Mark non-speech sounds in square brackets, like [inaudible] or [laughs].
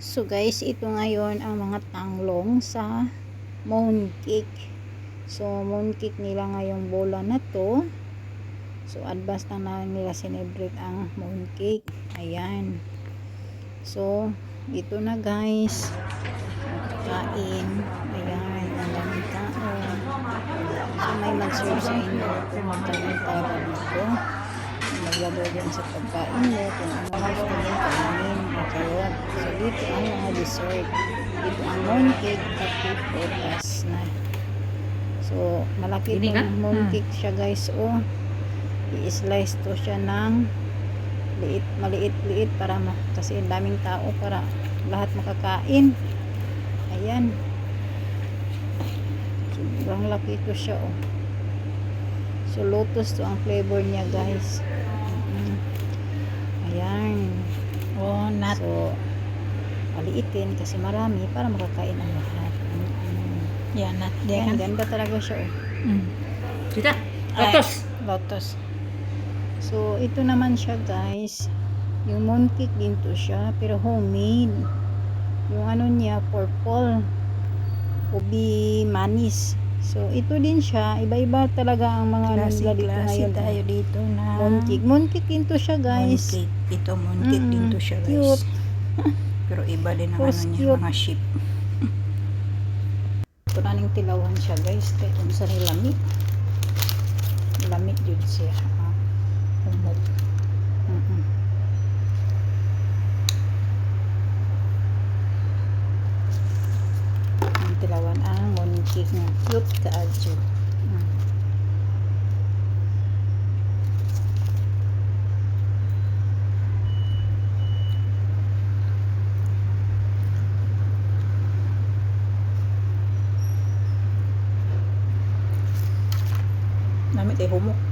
So guys, ito ngayon ang mga tanglong sa mooncake. So mooncake nila ngayong bola na to. So advance na nila sinebrate ang mooncake. Ayan. So ito na guys. Kain. Ayan. Ang daming tao. So may mag-serve sa inyo kung para dito. Maglagay din sa pagkain mo kung ano gusto mo kainin o karot. So dito ang mga dessert. Dito ang mooncake at pipotas na. So malaki Ini ka? itong mooncake siya guys. Oh, i-slice to siya ng liit, maliit, liit para ma kasi ang daming tao para lahat makakain. Ayan. Sobrang laki ko siya oh. So lotus to ang flavor niya guys. Mm. Ayan. Oh, nut. So maliitin kasi marami para makakain ang lahat. Yan. Ayan, Yan. ganda talaga siya oh. Mm. Kita. Ay, Lotus. lotus. So, ito naman siya guys. Yung mooncake din to siya, pero homemade. Yung ano niya, purple. Ubi manis. So, ito din siya. Iba-iba talaga ang mga ano Klase, nila dito ngayon. tayo dito na Mooncake. Mooncake din to siya guys. Mooncake. Ito, mooncake Mm, din to siya, guys. cute. [laughs] Pero iba din ang Mas ano niya, mga sheep. [laughs] Ito na ning tilawan siya guys. Kaya kung sa nilamit. Lamit yun siya. Ah, humot. Mm-mm. Ang tilawan ang mooncake nga. Cute ka adyo. Mm. Namit ay humok.